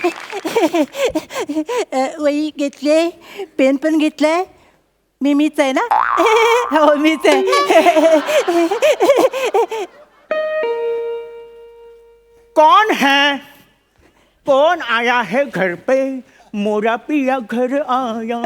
वही घेतले पेन पण घेतलाय. मी मीच आहे ना? हो मीच आहे. कौन है? कौन आया है घर पे मोरा पिया घर आया।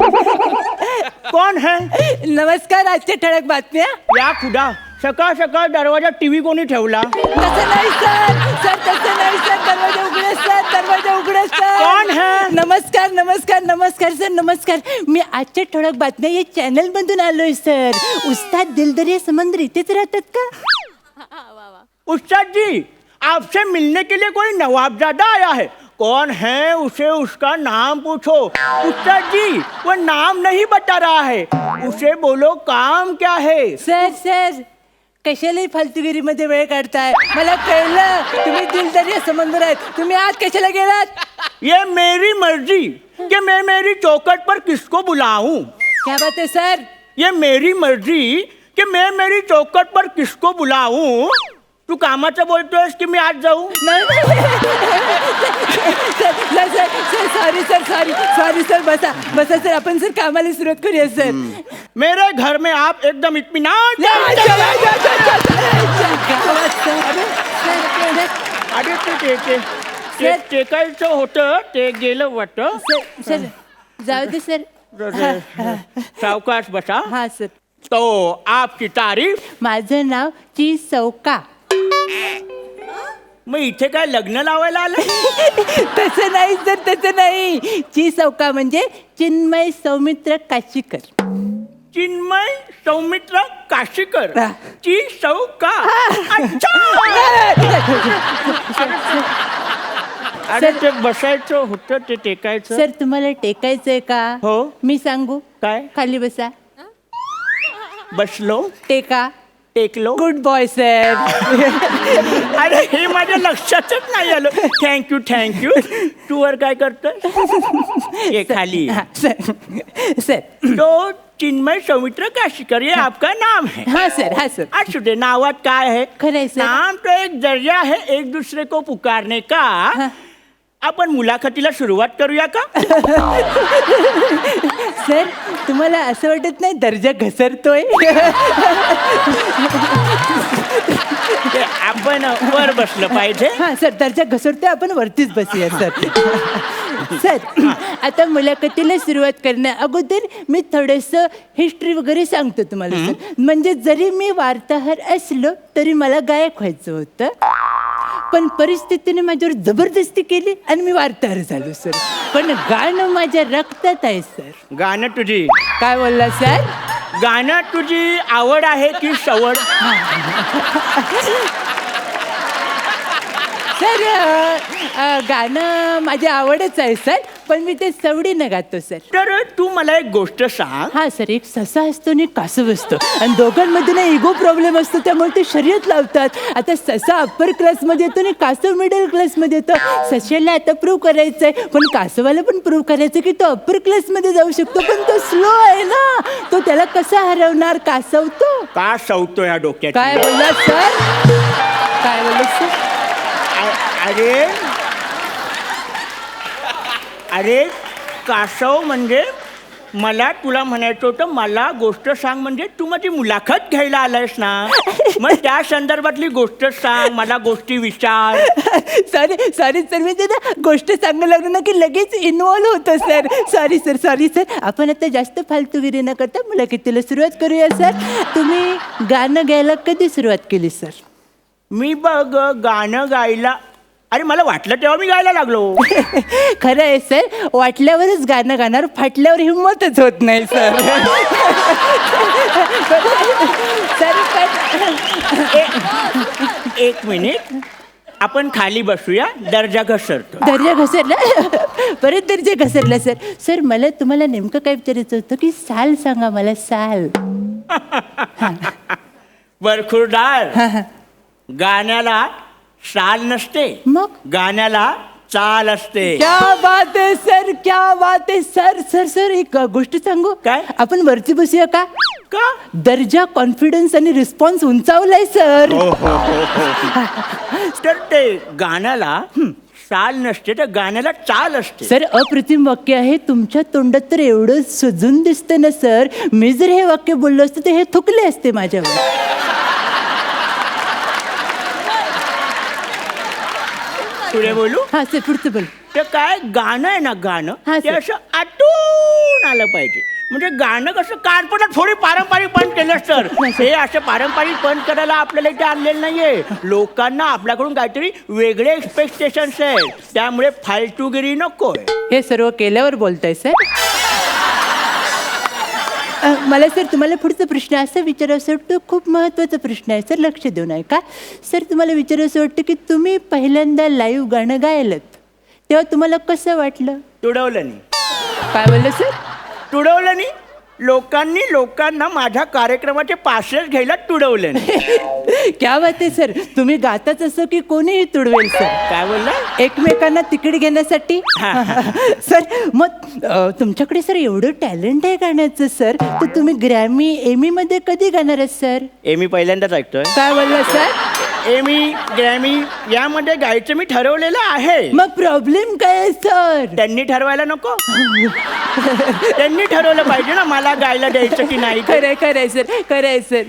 कौन है? नमस्कार आजच्या ठळक बातम्या. या खुदा। सकाळ सकाळ दरवाज़ा टीव्ही कोणी ठेवला? तसं नाही सर. सर तसं नाही सर. दरवाज़ा उघडा सर. दरवाज़ा उघडा सर. कोण है? नमस्कार नमस्कार नमस्कार सर. नमस्कार. मी आजच्या ठळक बातम्या या चॅनल मधून आलोय सर. उस्ताद दिलदरिया समंदर इथेच राहतात का? उस्ताद जी आपसे मिलने के लिए कोई नवाबजादा आया है। कौन है उसे उसका नाम पूछो। उस्ताद जी वो नाम नहीं बता रहा है। उसे बोलो काम क्या है? सर सर कशालाही फालतूगिरीमध्ये वेळ काढताय? मला कळलं. तुम्ही दिलदरिया समंदर आहेत. तुम्ही आज कशाला गेलात? ये मेरी मर्जी कि मैं मेरी चौकट पर किसको बुलाऊं? क्या बात है सर? ये मेरी मर्जी कि मैं मेरी चौकट पर किसको बुलाऊं? तू कामाचं बोलतोयस की मी आज जाऊ? नाही, sir sir sir sir sorry sir sorry sorry sir बसा बसा सर आपण सर कामाला सुरुवात करूया सर. मेरे घर में आप एकदम. सर, अरे ते ते ते सर. टेकायचं होतं ते गेलं वाटतं सर सर जाऊ दे सर। सावकाश बसा हा सर। तो आपकी तारीफ? माझं नाव ची चौका मग इथे काय लग्न लावायला आलं तसं नाही सर तसं नाही. ची चौका म्हणजे चिन्मय सौमित्र काशीकर चिन्मय सौमित्र काशीकर. ची चौका अच्छा! अरे ते बसायचं होतं ते टेकायचं? सर तुम्हाला टेकायचंय का? हो. मी सांगू? काय? खाली बसा. बसलो. टेका. टेकलो. गुड बॉय सर अरे हे माझ्या लक्षातच नाही आलं. थँक्यू थँक्यू तू वर काय करतोय? ये खाली. सर. सर. तो चिन्मय सौमित्र काशीकर ये आपका नाम है। हा सर हा सर। दे नावात काय है? खरं आहे, सर. नाम तो एक जरिया है एक दूसरे को पुकारने का. आपण मुलाखतीला सुरुवात करूया का? सर तुम्हाला असं वाटत नाही दर्जा घसरतोय? आपण वर बसलं पाहिजे. हा सर दर्जा घसरतोय आपण वरतीच बसूया सर. सर आता मुलाखतीला सुरुवात करण्या अगोदर मी थोडंसं हिस्ट्री वगैरे सांगतो तुम्हाला सर. म्हणजे जरी मी वार्ताहर असलो तरी मला गायक व्हायचं होतं. पण परिस्थितीने माझ्यावर जबरदस्ती केली आणि मी वार्ताहर झालो सर. पण गाणं माझ्या रक्तात आहे सर. गाणं तुझी. काय बोलला सर? गाणं तुझी आवड आहे की सवड? सर अ, अ, गाणं माझी आवडच आहे सर. पण मी ते सवडीनं गातो सर. तर तू मला एक गोष्ट सांग. हा सर. एक ससा असतो आणि एक कासव असतो. आणि दोघांमध्ये ना इगो प्रॉब्लेम असतो त्यामुळे ते शर्यत लावतात. आता ससा अप्पर क्लासमध्ये येतो आणि कासव मिडल क्लासमध्ये येतो. सशाला आता प्रूव्ह करायचं आहे पण कासवाला पण प्रूव्ह करायचं की तो अप्पर क्लासमध्ये जाऊ शकतो. पण तो स्लो आहे ना. तो त्याला कसा हरवणार? कासव तो का सवतो या डोक्यात? काय बोलला सर? काय बोलला सर? अरे. अरे कासव म्हणजे मला तुला म्हणायचं होतं मला गोष्ट सांग म्हणजे तू माझी मुलाखत घ्यायला आलायस ना? मग त्या संदर्भातली गोष्ट सांग मला गोष्टी विचार. सॉरी सॉरी सर मी ते ना गोष्ट सांगायला लागलो ना की लगेच इन्व्हॉल्व होतं sir sorry sir sorry sir आपण आता जास्त फालतूगिरी न करता मुलाखतीला सुरुवात करूया सर तुम्ही गाणं गायला कधी सुरुवात केली सर मी बघ गाणं गायला. अरे मला वाटलं तेव्हा मी गायला लागलो. खरं आहे सर. वाटल्यावरच गाणं गाणार फाटल्यावर हिंमतच होत नाही सर. सर पण एक मिनिट. आपण खाली बसूया. दर्जा घसरतो. दर्जा घसरला? परत दर्जा घसरला सर. सर मला तुम्हाला नेमकं काय विचारायचं होतं की साल सांगा मला साल. बरखुरदार हा. गाण्याला साल नसते. मग? गाण्याला चाल असते. क्या बात आहे सर क्या बात आहे सर सर सर एक गोष्ट सांगू? काय? आपण वरती बसूया का? का? दर्जा कॉन्फिडन्स आणि रिस्पॉन्स उंचावलाय सर. तर ते गाण्याला चाल नसते तर गाण्याला चाल असते. सर अप्रतिम वाक्य आहे तुमच्या तोंडात तर एवढं सजून दिसतं ना सर. मी जर हे वाक्य बोललो असते तर हे थुकले असते माझ्यावर. पुढे बोलू? हा सर पुढचं बोल. ते काय गाणं आहे ना गाणं हा, ते सर. असं आटून आलं पाहिजे. म्हणजे गाणं कसं कानपणात थोडी पारंपरिक पण केलं तर हे असं पारंपरिक पण करायला आपल्याला इथे आणलेलं नाहीये. लोकांना आपल्याकडून काहीतरी वेगळे एक्सपेक्टेशन्स आहेत. त्यामुळे फालतूगिरी नकोय. हे सर्व केल्यावर बोलताय सर. अ, मला सर तुम्हाला पुढचा प्रश्न असा विचारायचा वाटतो खूप महत्त्वाचा प्रश्न आहे सर लक्ष देऊ नये का सर तुम्हाला विचारायचं वाटतं की तुम्ही पहिल्यांदा लाईव्ह गाणं गायलं तेव्हा तुम्हाला कसं वाटलं? तुडवलं नाही. काय बोललं सर? तुडवलं नाही? लोकांनी लोकांना माझ्या कार्यक्रमाचे पासेस घ्यायला तुडवलं क्या बात आहे सर तुम्ही गाताच असं की कोणीही तुडवेल सर काय बोलला? एकमेकांना तिकीट घेण्यासाठी? सर मग अ, तुमच्याकडे सर एवढं टॅलेंट आहे गाण्याचं सर तर तुम्ही ग्रॅमी एमी मध्ये कधी गाणार आहात सर ए मी पहिल्यांदाच ऐकतोय. काय बोलला सर एमी ग्रॅमी यामध्ये गायचं मी ठरवलेलं आहे. मग प्रॉब्लेम काय आहे सर त्यांनी ठरवायला नको. त्यांनी ठरवलं पाहिजे ना मला गायला द्यायचं की नाही. ते. खरंय खरंय सर खरंय सर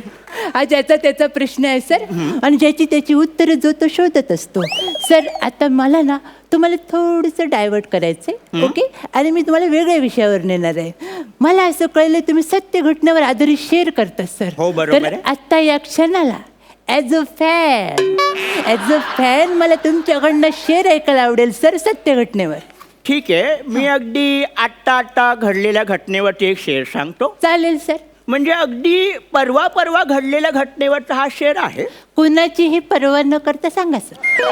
हा ज्याचा त्याचा प्रश्न आहे सर आणि ज्याची त्याची उत्तरं जो तो शोधत असतो. सर आता मला ना तुम्हाला थोडंसं डायव्हर्ट करायचंय ओके आणि मी तुम्हाला वेगळ्या विषयावर नेणार आहे. मला असं कळलं तुम्ही सत्य घटनेवर आधारित शेअर करता सर हो, बरोबर तर आहे. आता या क्षणाला as a fan as a fan मला तुमच्याकडनं शेअर ऐकायला आवडेल सर सत्य घटनेवर. ठीक आहे. मी अगदी आत्ता आत्ता घडलेल्या घटनेवरती एक शेर सांगतो. चालेल सर. म्हणजे अगदी परवा परवा घडलेल्या घटनेवरचा हा शेर आहे. कुणाचीही पर्वा न करता सांगा सर.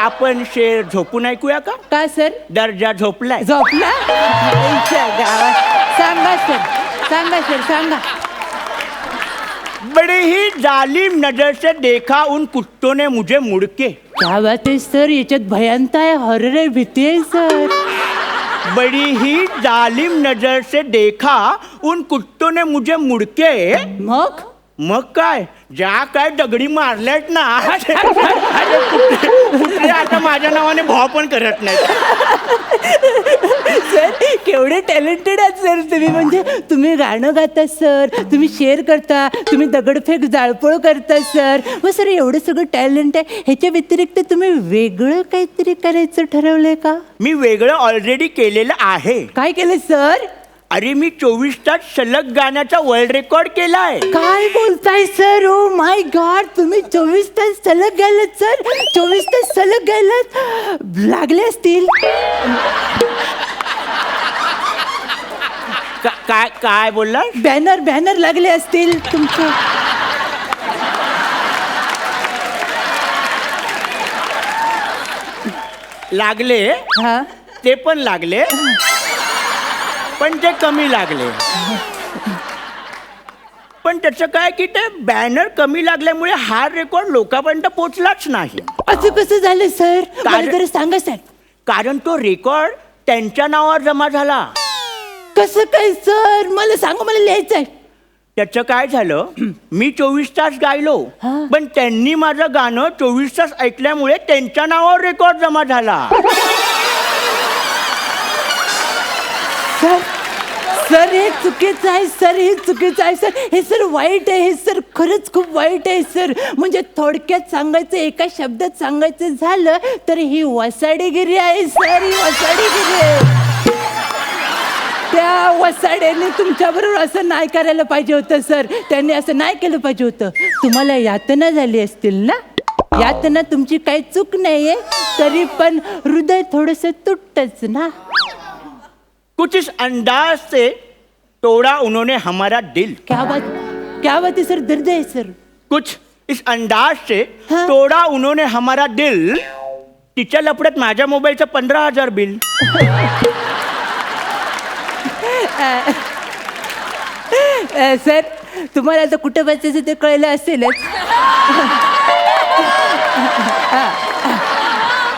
आपण शेर झोपून ऐकूया का? का सर? दर्जा झोपलाय. झोपला? आईच्या गावात. सांगा सर. सांगा सर सांगा. बड़े ही जालिम नजर से देखा उन कुत्तों ने मुझे मुड़के. क्या बात आहे सर याच्यात भयांत आहे हॉरर आहे भीती आहे सर. बड़ी ही जालिम नजर से देखा उन कुत्तों ने मुझे मुड़के. मग? मग काय? ज्या काय दगडी मारल्यात ना कुत्रे आता माझ्या नावाने भाव पण करत नाहीत. सर केवढे टॅलेंटेड आहात सर तुम्ही. म्हणजे तुम्ही गाणं गाता सर. तुम्ही शेअर करता. तुम्ही दगडफेक जाळपोळ करता सर. मग सर एवढं सगळं टॅलेंट आहे. ह्याच्या व्यतिरिक्त तुम्ही वेगळं काहीतरी करायचं ठरवलंय का? मी वेगळं ऑलरेडी केलेलं आहे. काय केलं सर? अरे मी चोवीस तास सलग गाण्याचा वर्ल्ड रेकॉर्ड केलाय. काय बोलताय सर ओ माय गॉड तुम्ही चोवीस तास सलग गेलात सर चोवीस तास सलग गेलात लागले असतील. का- काय काय बोलला बॅनर बॅनर लागले असतील तुमचे. लागले? हा? ते पण लागले? पण ते कमी लागले. पण त्याचं काय की ते बॅनर कमी लागल्यामुळे हा रेकॉर्ड लोकांपर्यंत पोचलाच नाही. असं कसं झालं सर? मला जरा सांगा सर. कारण तो रेकॉर्ड त्यांच्या नावावर जमा झाला. कसं काय सर? मला सांगा मला लिहायचंय. त्याचं काय झालं मी चोवीस तास गायलो हा. पण त्यांनी माझं गाणं चोवीस तास ऐकल्यामुळे त्यांच्या नावावर रेकॉर्ड जमा झाला. सर सर हे चुकीचं आहे सर हे चुकीचं आहे सर हे सर वाईट आहे हे सर खरंच खूप वाईट आहे सर. म्हणजे थोडक्यात सांगायचं एका शब्दात सांगायचं झालं तर ही वसाडेगिरी आहे सर ही वसाडेगिरी आहे. त्या वसाड्याने तुमच्याबरोबर असं नाही करायला पाहिजे होतं सर. त्यांनी असं नाही केलं पाहिजे होतं. तुम्हाला यातना झाली असतील ना? यातना तुमची काही चूक नाहीये तरी पण हृदय थोडस तुटतच ना? कुछ इस अंदाज से तोड़ा उन्होंने हमारा दिल क्या बात क्या बात है सर दर्द है सर कुछ इस अंदाज से हाँ. तोड़ा उन्होंने हमारा दिल तिच्या लपड्यात माझ्या मोबाईलचं पंधरा हजार बिल अ, सर तुम्हाला आता कुठं बसायचं ते कळलं असेलच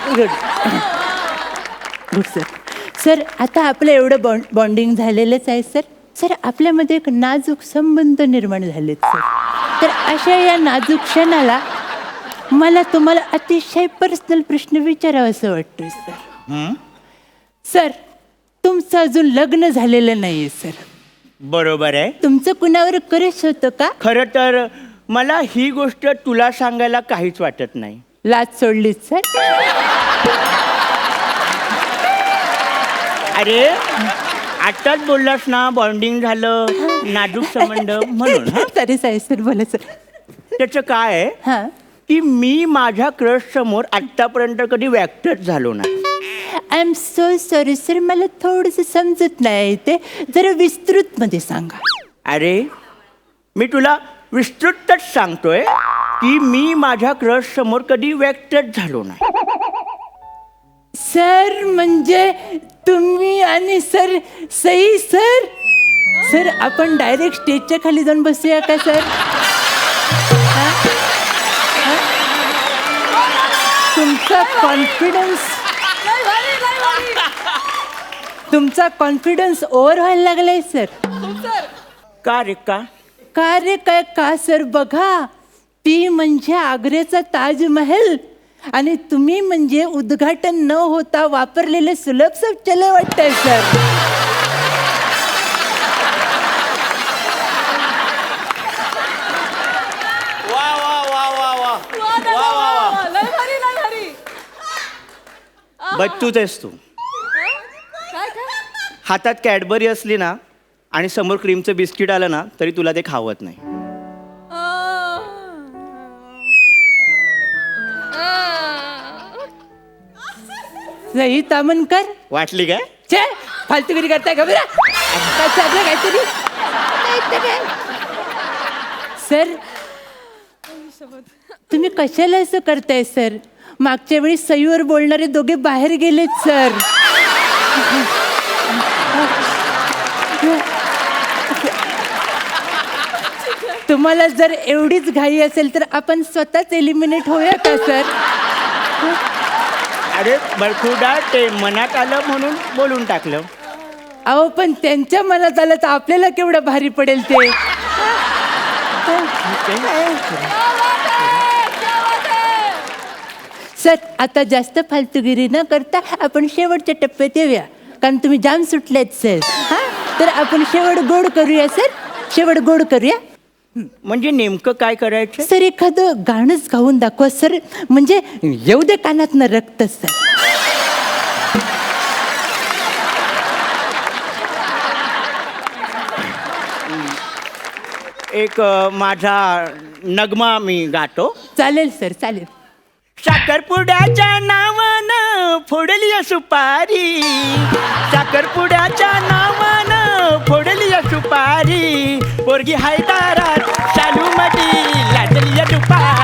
गुड गुड सर सर आता आपलं एवढं बॉन्ड बॉन्डिंग झालेलंच आहे सर. सर आपल्यामध्ये एक नाजूक संबंध निर्माण झालेत सर. तर अशा या नाजूक क्षणाला मला तुम्हाला अतिशय पर्सनल प्रश्न विचारावा असं वाटतोय सर. हं? सर तुमचं अजून लग्न झालेलं नाहीये सर. बरोबर आहे. तुमचं कुणावर करश होतं का? खरं तर मला ही गोष्ट तुला सांगायला काहीच वाटत नाही. लाच सोडलीत सर. अरे आताच बोललास ना बॉन्डिंग झालं नाजूक संबंध म्हणून हं? सॉरी सॉरी सर बोला सर त्याचं काय आहे? हां. की मी माझ्या क्रश समोर आतापर्यंत कधी व्यक्तच झालो नाही. I am so sorry sir मला थोडंसं समजत नाही ते. जरा विस्तृतमध्ये सांगा. अरे मी तुला विस्तृतच सांगतोय की मी माझ्या क्रश समोर कधी व्यक्तच झालो नाही. सर म्हणजे तुम्ही आणि सर सई सर? सर आपण डायरेक्ट स्टेजच्या खाली जाऊन बसूया का सर? हा? हा? तुमचा कॉन्फिडन्स तुमचा कॉन्फिडन्स ओव्हर व्हायला लागलाय सर. का रे का? का रे काय का सर? बघा ती म्हणजे आग्र्याचा ताजमहल. आणि तुम्ही म्हणजे उद्घाटन न होता वापरलेले सुलभ शौचालय वाटतंय सर. वा वा वा वा वा. वा वा वा बच्चूच आहेस तू. हातात कॅडबरी असली ना आणि समोर क्रीमचं बिस्किट आलं ना तरी तुला ते खावत नाही. सई तामनकर वाटली काय छे फालतूगिरी करताय का बरं? काय चाललं काहीतरी काय काय? सर तुम्ही कशाला असं करताय सर? मागच्या वेळी सईवर बोलणारे दोघे बाहेर गेलेत सर. तुम्हाला जर एवढीच घाई असेल तर आपण स्वतःच एलिमिनेट होऊया का सर? अरे बरखुदा ते मनात आलं म्हणून बोलून टाकलं. अहो पण त्यांच्या मनात आलं तर आपल्याला केवढं भारी पडेल ते? सर आता जास्त फालतूगिरी न करता आपण शेवटच्या टप्प्यात येऊया. कारण तुम्ही जाम सुटलेत सर. हा? तर आपण शेवट गोड करूया सर? शेवट गोड करूया? म्हणजे नेमकं काय करायचं? सर एखादं गाणंच गाऊन दाखवा सर. म्हणजे येऊ दे कानातनं रक्त सर. एक अ, माझा नगमा मी गातो. चालेल सर चालेल. साखरपुड्याच्या नावानं फोडली सुपारी साखरपुड्याच्या नावानं फोडली सुपारी पोरगी हायदारा comedy la deli ya du pa